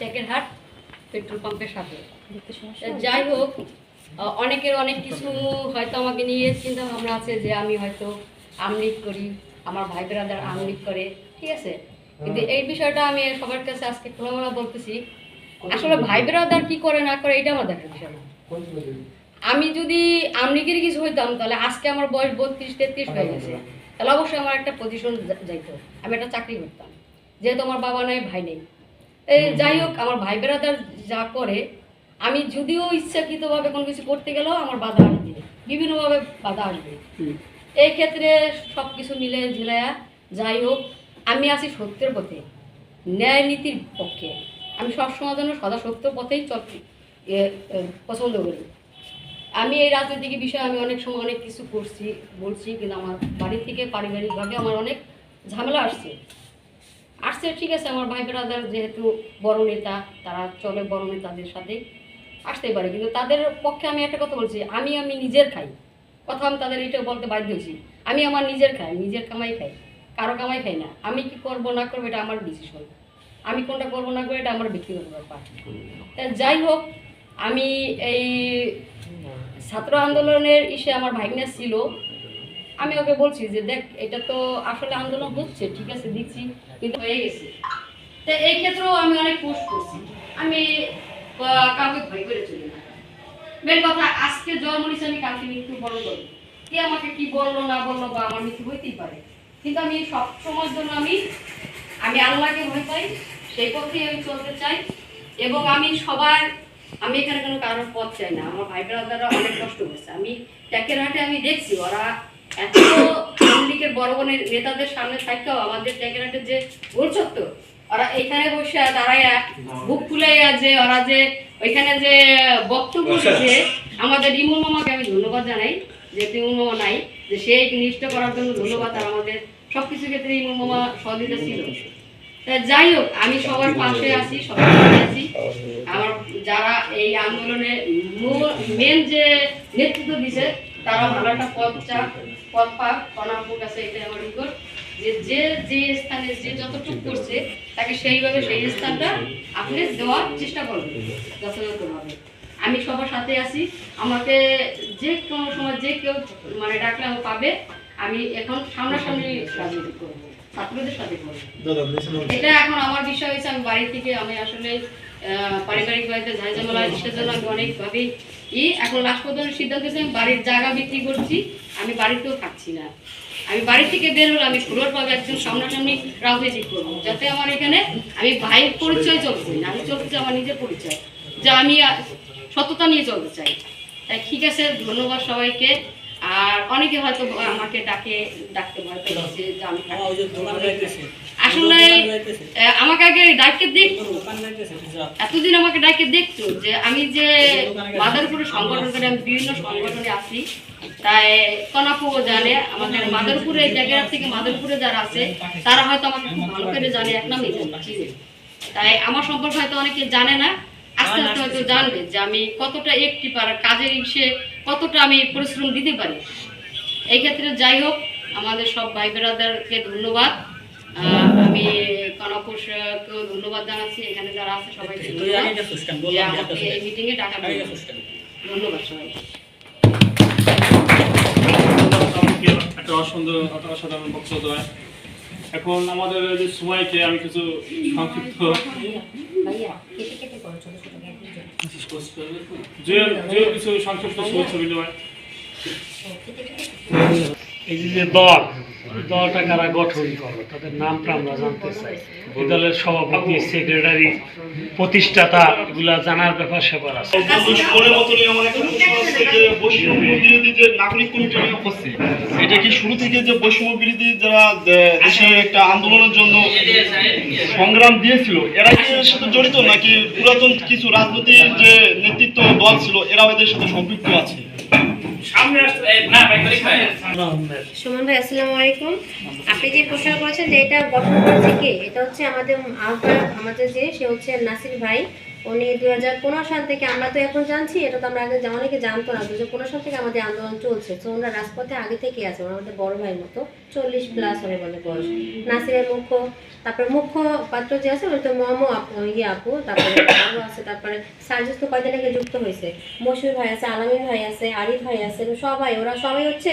Tekerhat petrol পাম্পের সাথে। দেখতে সমস্যা তা যাই হোক অনেকের অনেক কিছু হয়তো আমাকে নিয়ে চিন্তা ভাবনা আছে যে আমি হয়তো আমলিক করি আমার ভাই বেড়াদার আমলিক করে ঠিক আছে? কিন্তু এই বিষয়টা আমি সবার কাছে আজকে খোলামেলা বলতেছি। আসলে ভাই বেড়াদার কি করে না করে এটা আমার দেখার বিষয় না। আমি যদি আমলিকের কিছু হইতাম তাহলে আজকে আমার বয়স বত্রিশ তেত্রিশ হয়ে গেছে। তাহলে অবশ্যই আমার একটা পজিশন যাইতো। আমি একটা চাকরি করতাম। যেহেতু আমার বাবা নাই ভাই নেই। এই যাই হোক আমার ভাই বেড়াদার যা করে আমি যদিও ইচ্ছাকৃতভাবে কোনো কিছু করতে গেলেও আমার বাধা আসবে বিভিন্নভাবে বাধা আসবে এই ক্ষেত্রে সব কিছু মিলে ঝিলায়া যাই হোক আমি আছি সত্যের পথে ন্যায় নীতির পক্ষে। আমি সবসময় যেন সদা সত্য পথেই চল পছন্দ করি। আমি এই রাজনৈতিক বিষয়ে আমি অনেক সময় অনেক কিছু করছি বলছি কিন্তু আমার বাড়ি থেকে পারিবারিকভাবে আমার অনেক ঝামেলা আসছে। আসছে, ঠিক আছে, আমার ভাই বেড়াদার যেহেতু বড় নেতা, তারা চলে বড় নেতাদের সাথে আসতেই পারে। কিন্তু তাদের পক্ষে আমি একটা কথা বলছি, আমি আমি নিজের খাই। কথা আমি তাদের এটা বলতে বাধ্য হয়েছি, আমি আমার নিজের খাই নিজের কামাই খাই, কারও কামাই খাই না। আমি কি করব না করব এটা আমার ডিসিশন আমি কোনটা করব না করব এটা আমার ব্যক্তিগত ব্যাপার। তা যাই হোক, আমি এই ছাত্র আন্দোলনের ইসে আমার ভাগ্নে ছিল আমি ওকে বলছি যে দেখ, এটা তো আসলে আন্দোলন হচ্ছে, ঠিক আছে দেখছি কিন্তু হয়ে গেছে। তো এই ক্ষেত্রেও আমি অনেক পোস্ট করছি। আমি কাউকে ভয় করে চলি না। মেন কথা, আজকে জন্ম নিচ্ছে আমি কালকে মৃত্যু বরণ করব। কে আমাকে কি বলল, না বলল বা আমার মৃত্যু হইতেই পারে। কিন্তু আমি সব সময়ের জন্য আমি আমি আল্লাহকে ভয় পাই, সেই পথেই আমি চলতে চাই। এবং আমি সবার, আমি এখানে কোনো কারোর পথ চাই না। আমার ভাই ব্রাদাররা অনেক কষ্ট করছে। আমি ট্যাকের হাটে আমি দেখছি, ওরা এত আওয়ামী বড় বড় নেতাদের সামনে থাকতেও আমাদের হাটের যে গোলচত্ব ওরা এখানে বসে দাঁড়ায় বুক ফুলাইয়া যে ওরা যে ওইখানে যে বক্তব্য দিচ্ছে আমাদের ইমুল মামাকে আমি ধন্যবাদ জানাই যে ইমুল মামা নাই যে সে নিষ্ঠ করার জন্য ধন্যবাদ আর আমাদের সব কিছু ক্ষেত্রে ইমুল মামা সহযোগিতা ছিল। যাই হোক আমি সবার পাশে আছি সবার পাশে আছি। আমার যারা এই আন্দোলনে মেন যে নেতৃত্ব দিছে তারা একটা পথ চাক পথ পাক কনাপুর কাছে এটা নিকট যে যে যে স্থানে যে যতটুকু করছে, তাকে সেইভাবে সেই স্থানটা আপনি দেওয়ার চেষ্টা করবেন, যথাযথভাবে। আমি সবার সাথে আছি, আমাকে যে কোনো সময় যে কেউ মানে ডাকলে পাবে আমি এখন সামনাসামনি রাজনীতি করব ছাত্রদের সাথে করব। এটা এখন আমার বিষয় হয়েছে আমি বাড়ি থেকে আমি আসলে পারিবারিক বাড়িতে ঝাই ঝামেলা সেজন্য আমি অনেকভাবে ই এখন লাস্ট পর্যন্ত সিদ্ধান্ত হয়েছে আমি বাড়ির জায়গা বিক্রি করছি আমি বাড়িতেও থাকছি না। আমি বাড়ি থেকে বের হলে আমি সুরর পাবে একজন সামনাসামনি রাজনীতি করব যাতে আমার এখানে আমি ভাইয়ের পরিচয় চাই না আমি চলতে চাই আমার নিজের পরিচয় যে আমি সততা নিয়ে চলতে চাই। তাই ঠিক আছে ধন্যবাদ সবাইকে। আর অনেকে হয়তো আমাকে ডাকে ডাকতে ভয় পেয়েছে যে আমি আসলে আমাকে আগে ডাকে দেখতো এতদিন আমাকে ডাকে দেখতো যে আমি যে মাদারপুরের সংগঠন করে আমি বিভিন্ন সংগঠনে আছি। তাই কনাপুও জানে আমাদের মাদারপুরে জায়গা থেকে মাদারপুরে যারা আছে তারা হয়তো আমাকে খুব ভালো করে জানে এক নামই জানে। তাই আমার সম্পর্কে হয়তো অনেকে জানে না আস্তে আস্তে হয়তো জানবে যে আমি কতটা একটি পার কাজের ইসে কতটা আমি পরিশ্রম দিতে পারি। এই ক্ষেত্রে যাই হোক আমাদের সব ভাই বেড়াদারকে ধন্যবাদ। আমি কনকুশকেও ধন্যবাদ জানাচ্ছি। এখানে যারা আছে সবাইকে ধন্যবাদ। এই মিটিংয়ে ডাকা ধন্যবাদ সবাইকে। একটা অসুন্দর অসাধারণ বক্তব্য দেয় এখন আমাদের যে সময়কে আমি কিছু সংক্ষিপ্ত যে যে কিছু সংক্ষিপ্ত শুভেচ্ছা বিনিময় এই যে দল দলটা কারা গঠন করবে তাদের নামটা আমরা জানতে চাই। এই দলের সভাপতি, সেক্রেটারি, প্রতিষ্ঠাতা, এগুলা জানার ব্যাপার স্যাপার আছে। এটা কি শুরু থেকে যে বৈষম্য বিরোধী যারা দেশে একটা আন্দোলনের জন্য সংগ্রাম দিয়েছিল, এরা কি এর সাথে জড়িত নাকি পুরাতন কিছু রাজনৈতিক যে নেতৃত্ব দল ছিল, এরাও এদের সাথে সম্পৃক্ত আছে? সামনে ভাই আসসালামু আলাইকুম। আপনি যে প্রশ্ন করেছেন যে এটা গঠন করেছে কে? এটা হচ্ছে আমাদের আহ্বায়ক আমাদের যে, সে হচ্ছে নাসির ভাই। উনি দুই হাজার পনেরো সাল থেকে আমরা তো এখন জানছি এটা তো আমরা আগে অনেকে জানতো না দু হাজার পনেরো সাল থেকে আমাদের আন্দোলন চলছে। তো ওনারা রাজপথে আগে থেকে আছে ওনারা আমাদের বড় ভাই মতো চল্লিশ প্লাস হবে বলে বয়স। নাসিরের মুখ্য তারপরে মুখ্য পাত্র যে আছে ওই তো মমো আপু ইয়ে আপু তারপরে আরও আছে তারপরে সার্জিস তো কয়দিন আগে যুক্ত হয়েছে। মশুর ভাই আছে আলামিন ভাই আছে আরিফ ভাই আছে সবাই ওরা সবাই হচ্ছে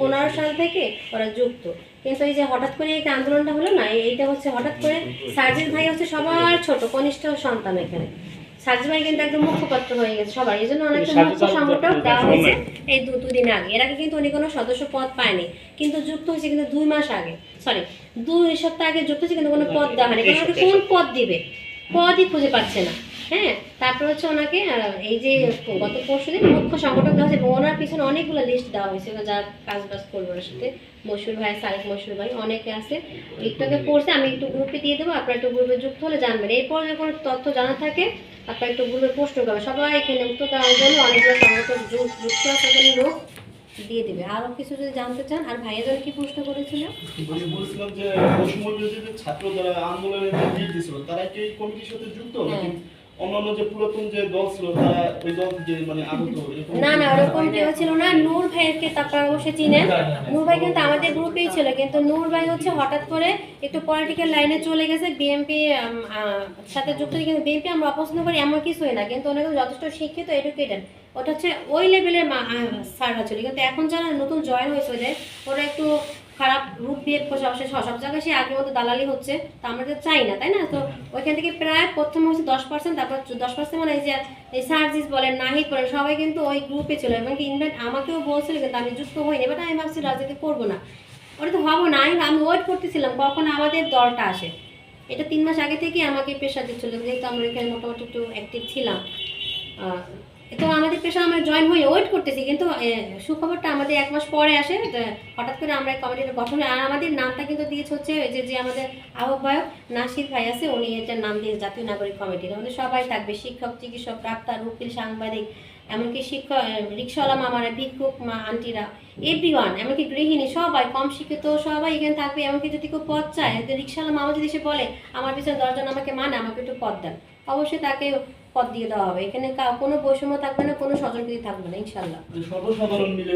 পনেরো সাল থেকে ওরা যুক্ত। কিন্তু এই যে হঠাৎ করে এই যে আন্দোলনটা হলো না এইটা হচ্ছে হঠাৎ করে সার্জিস ভাই হচ্ছে সবার ছোট কনিষ্ঠ সন্তান এখানে। সার্জিস ভাই কিন্তু একদম মুখপাত্র হয়ে গেছে সবার এই জন্য অনেকটা মুখ্য সংগঠক দেওয়া হয়েছে এই দু দুদিন আগে। এর আগে কিন্তু উনি কোনো সদস্য পদ পায়নি কিন্তু যুক্ত হয়েছে কিন্তু দুই মাস আগে। সরি দুই সপ্তাহ আগে যুক্ত হয়েছে কিন্তু কোনো পদ দেওয়া হয়নি। কারণ কোন পদ দিবে? পদই খুঁজে পাচ্ছে না। হ্যাঁ তারপর হচ্ছে ওনাকে এই যে গত পরশু দিন মুখ্য সংগঠক দেওয়া হয়েছে এবং ওনার পিছনে অনেকগুলো লিস্ট দেওয়া হয়েছে যারা কাজ বাজ করবে ওনার সাথে। মশুর ভাই সারেক মশুর ভাই অনেকে আছে। আগে পড়ছে আমি একটু গ্রুপে দিয়ে দেবো আপনারা একটু গ্রুপে যুক্ত হলে জানবেন। এরপর যখন তথ্য জানা থাকে আপনারা একটু গ্রুপে পোস্ট করবেন। সবাই এখানে উত্তর দেওয়ার জন্য অনেকগুলো সংগঠন যুক্ত আছে এখানে লোক দিয়ে দিবে। আরও কিছু যদি জানতে চান আর ভাইয়া যেন কি প্রশ্ন করেছিল? বলছিলাম যে ছাত্র যারা আন্দোলনে দিছিল তারা কি কমিটির সাথে যুক্ত? নাকি অন্যান্য যে পুরাতন যে দল ছিল তারা ওই দল থেকে মানে আগত না না ওরকম কেউ ছিল না। নূর ভাইকে তারপর অবশ্যই চিনেন। নূর ভাই কিন্তু আমাদের গ্রুপেই ছিল কিন্তু নূর ভাই হচ্ছে হঠাৎ করে একটু পলিটিক্যাল লাইনে চলে গেছে বিএমপি সাথে যুক্ত কিন্তু বিএনপি আমরা অপছন্দ করি এমন কিছুই না কিন্তু ওনাকে যথেষ্ট শিক্ষিত এডুকেটেড ওটা হচ্ছে ওই লেভেলের স্যাররা ছিল। কিন্তু এখন যারা নতুন জয়েন হয়েছে ওদের ওরা একটু খারাপ রূপ বিহেভ করছে অবশ্যই সব জায়গায় সে আগের মতো দালালি হচ্ছে, তা আমরা তো চাই না, তাই না? তো ওইখান থেকে প্রায় প্রথম হচ্ছে দশ পার্সেন্ট তারপর দশ পার্সেন্ট মানে এই যে, এই সার্জিস বলেন, নাহিদ বলেন, সবাই কিন্তু ওই গ্রুপে ছিল। এবং কি ইনভেন্ট আমাকেও বলছিল কিন্তু আমি যুক্ত হইনি বাট আমি ভাবছি রাজনীতি করব না। ওটা তো হব না, আমি ওয়েট করতেছিলাম, কখন আমাদের দলটা আসে। এটা তিন মাস আগে থেকে আমাকে পেশা দিচ্ছিল, যেহেতু আমরা এখানে মোটামুটি একটু অ্যাক্টিভ ছিলাম। তো আমাদের পেশা আমরা জয়েন হয়ে ওয়েট করতেছি, কিন্তু সুখবরটা আমাদের এক মাস পরে আসে হঠাৎ করে আমরা এই কমিটিটা গঠন, আর আমাদের নামটা কিন্তু দিয়েছে হচ্ছে যে যে আমাদের আহ্বায়ক নাসির ভাই আছে, উনি এটার নাম দিয়ে জাতীয় নাগরিক কমিটির আমাদের সবাই থাকবে, শিক্ষক, চিকিৎসক, ডাক্তার, উকিল, সাংবাদিক, এমনকি শিক্ষক রিক্সাওয়ালা মামারা, ভিক্ষুক মা, আন্টিরা এভরিওয়ান এমনকি গৃহিণী, সবাই, কম শিক্ষিত সবাই এখানে থাকবে, এমনকি যদি কেউ পদ চায় রিক্সাওয়ালা মামা যদি এসে বলে, আমার পিছনে দশজন আমাকে মানে আমাকে একটু পদ দেন। অবশ্যই তাকে পদ দিয়ে দেওয়া হবে। এখানে কোনো বৈষম্য থাকবে না কোনো স্বজনপ্রীতি থাকবে না ইনশাল্লাহ সর্বসাধারণ মিলে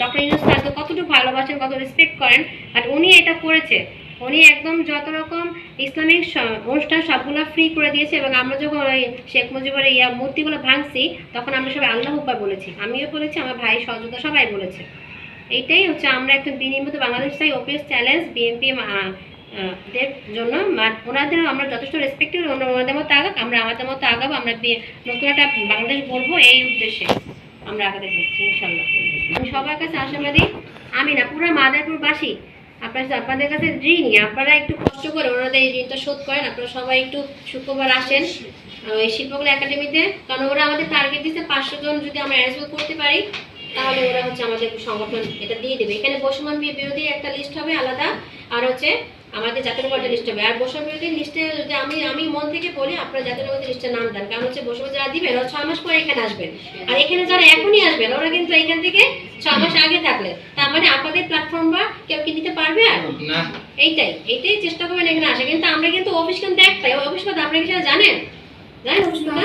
ডক্টর ইউনুস স্যারকে কতটুকু ভালোবাসেন কত রেসপেক্ট করেন আর উনি এটা করেছে। উনি একদম যত রকম ইসলামিক অনুষ্ঠান সবগুলো ফ্রি করে দিয়েছে এবং আমরা যখন ওই শেখ মুজিবের ইয়া মূর্তিগুলো ভাঙছি তখন আমরা সবাই আল্লাহ আকবার বলেছি। আমিও বলেছি আমার ভাই সহযোগিতা সবাই বলেছে। এইটাই হচ্ছে আমরা একটা বিনির্মিত বাংলাদেশ চাই ওপিএস চ্যালেঞ্জ বিএনপি দের জন্য ওনাদের আমরা যথেষ্ট রেসপেক্ট করি ওনা- ওনাদের মতো আগাক আমরা আমাদের মতো আগাবো, আমরা নতুন একটা বাংলাদেশ গড়বো এই উদ্দেশ্যে আমরা আগাতে যাচ্ছি ইনশাল্লাহ আমি সবার কাছে আশাবাদী, আমি না, পুরো মাদারপুরবাসী, আপনার আপনাদের কাছে ঋণই আপনারা একটু কষ্ট করে ওনাদের এই ঋণটা শোধ করেন, আপনারা সবাই একটু শুক্রবার আসেন। এই শিল্পকলা একাডেমিতে, কারণ ওরা আমাদের টার্গেট দিচ্ছে পাঁচশো জন যদি আমরা অ্যারেঞ্জমেন্ট করতে পারি তাহলে ওরা হচ্ছে আমাদের সংগঠন এটা দিয়ে দেবে। এখানে বৈষম্য বিরোধী একটা লিস্ট হবে আলাদা আর হচ্ছে আমাদের জাতীয় পার্টির লিস্ট হবে। আর বৈষম্য বিরোধী লিস্টে যদি আমি আমি মন থেকে বলি আপনারা জাতীয় পার্টির লিস্টে নাম দেন। কারণ হচ্ছে বৈষম্য যারা দিবেন ওরা ছয় মাস পরে এখানে আসবেন। আর এখানে যারা এখনই আসবেন ওরা কিন্তু এখান থেকে ছয় মাস আগে থাকলে। তার মানে আপনাদের প্ল্যাটফর্ম বা কেউ কি নিতে পারবে আর? এইটাই এইটাই চেষ্টা করবেন এখানে আসে। কিন্তু আমরা কিন্তু অফিস কিন্তু একটাই। অফিস কথা আপনারা কি সেটা জানেন? জানেন অফিস কথা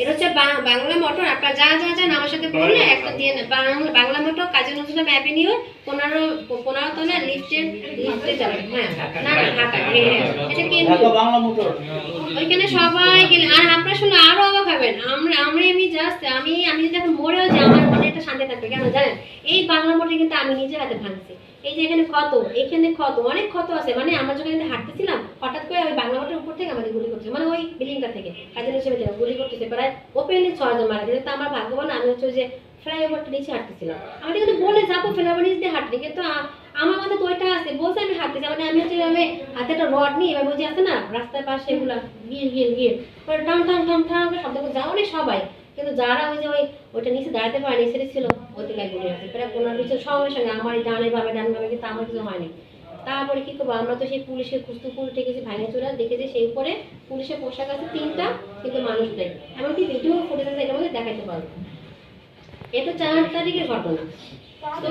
এটা হচ্ছে বাংলা মোটর আপনারা যা যা যান আমার সাথে বললে একটা দিয়ে বাংলা বাংলা মোটর কাজী নজরুল অ্যাভিনিউ পনেরো পনেরো তলা লিফটের লিফটে যাবে হ্যাঁ। না না ঢাকা হ্যাঁ। এটা কেন্দ্র বাংলা মোটর। ওইখানে সবাই গেলে আর আপনারা শুনে আরও অবাক হবেন। আমরা আমরা আমি জাস্ট আমি আমি যদি এখন মরেও যাই আমার মনে একটা শান্তি থাকবে। কেন জানেন? এই বাংলা মোটর কিন্তু আমি নিজে হাতে ভাঙছি। এই যে এখানে ক্ষত এখানে ক্ষত, অনেক ক্ষত আছে। মানে আমরা যখন এখানে হাঁটতেছিলাম, হঠাৎ করে ওই বাংলা মোটর উপর থেকে আমাদের গুলি করছে মানে ওই বিল্ডিংটা থেকে, কাজের হিসেবে গুলি করতেছে, প্রায় ওপেনলি ছয়জন মারা গেছে। তো আমার ভাগ্যবান আমি হচ্ছে যে ফ্লাইওভারটা নিচে হাঁটতেছিলাম। আমি কিন্তু বলে যাব ফ্লাইওভার নিচে হাঁটতে কিন্তু আমার মাথায় তো ওইটা আছে, বলছে আমি হাঁটতেছি মানে আমি হচ্ছে এভাবে হাতে একটা রড নিয়ে এবার বুঝে আছে না, রাস্তার পাশে এগুলা গিয়ে গিয়ে গিয়ে পরে টান টান টান করে শব্দ করে যাওয়া অনেক সবাই, কিন্তু যারা ওই যে ওই, ওইটা নিচে দাঁড়াতে পারে নিচে ছিল ওই দিকে আছে প্রায় পনেরো পিছনে সঙ্গে সঙ্গে আমার ডানে ভাবে ডান ভাবে কিন্তু আমার কিছু হয়নি। তারপরে কি করব? আমরা তো সেই পুলিশের খুঁজতে পুল ঠেকেছি ভাঙে চলে দেখেছি, সেই উপরে পুলিশের পোশাক আছে তিনটা কিন্তু মানুষ নেই। এমনকি ভিডিও ফুটেজ আছে, এটার মধ্যে দেখাতে পারব। এটা চার তারিখের ঘটনা। তো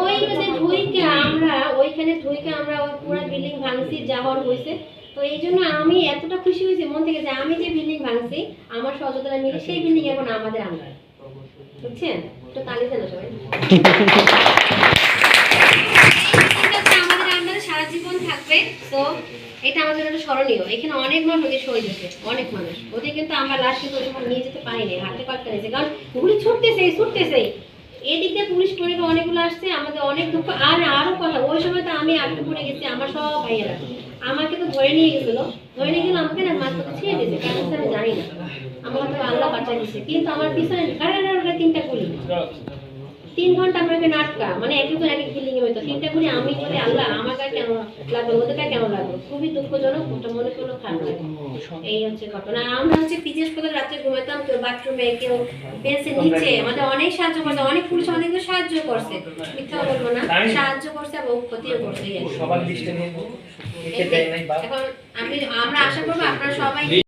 ওই যে ধুইকে আমরা, ওইখানে ধুইকে আমরা ওই পুরো বিল্ডিং ভাঙছি যাওয়ার হয়েছে। তো এই জন্য আমি এতটা খুশি হয়েছি, মন থেকে যে আমি যে বিল্ডিং ভাঙছি, আমার সহযোগিতা মিলে সেই বিল্ডিং এখন আমাদের আমরা বুঝছেন? একটু এখানে অনেক মানুষ আমরা আসছে, আমাদের অনেক দুঃখ। আর আরও কথা, ওই সময় তো আমি আটকে গেছি, আমার সব ভাইয়েরা। আমাকে তো ধরে নিয়ে গেছিল। ধরে নিয়ে গেলে আমাকে না মাঝপথে ছেড়ে দিয়েছে হচ্ছে আমি জানি না। আমাকে তো আল্লাহ বাঁচা দিয়েছে। কিন্তু আমার পিছনে তিনটা গুলি। তিন ঘণ্টা আমরা এখানে আটকা মানে এক একজন এক এক বিল্ডিং এ হইতো তিনটা করে আমি যদি আল্লাহ আমার গায়ে কেন লাগল? ওদের গায়ে কেন লাগল? খুবই দুঃখজনক ওটা মনে করল খারাপ লাগে এই হচ্ছে ঘটনা। আমরা হচ্ছে পিজি হাসপাতালে রাত্রে ঘুমাতাম কেউ বাথরুমে কেউ বেঞ্চের নিচে আমাদের অনেক সাহায্য করছে। অনেক পুলিশ অনেক সাহায্য করছে। মিথ্যা বলব না। সাহায্য করছে এবং ক্ষতিও করছে এখন আমি আমরা আশা করব আপনারা সবাই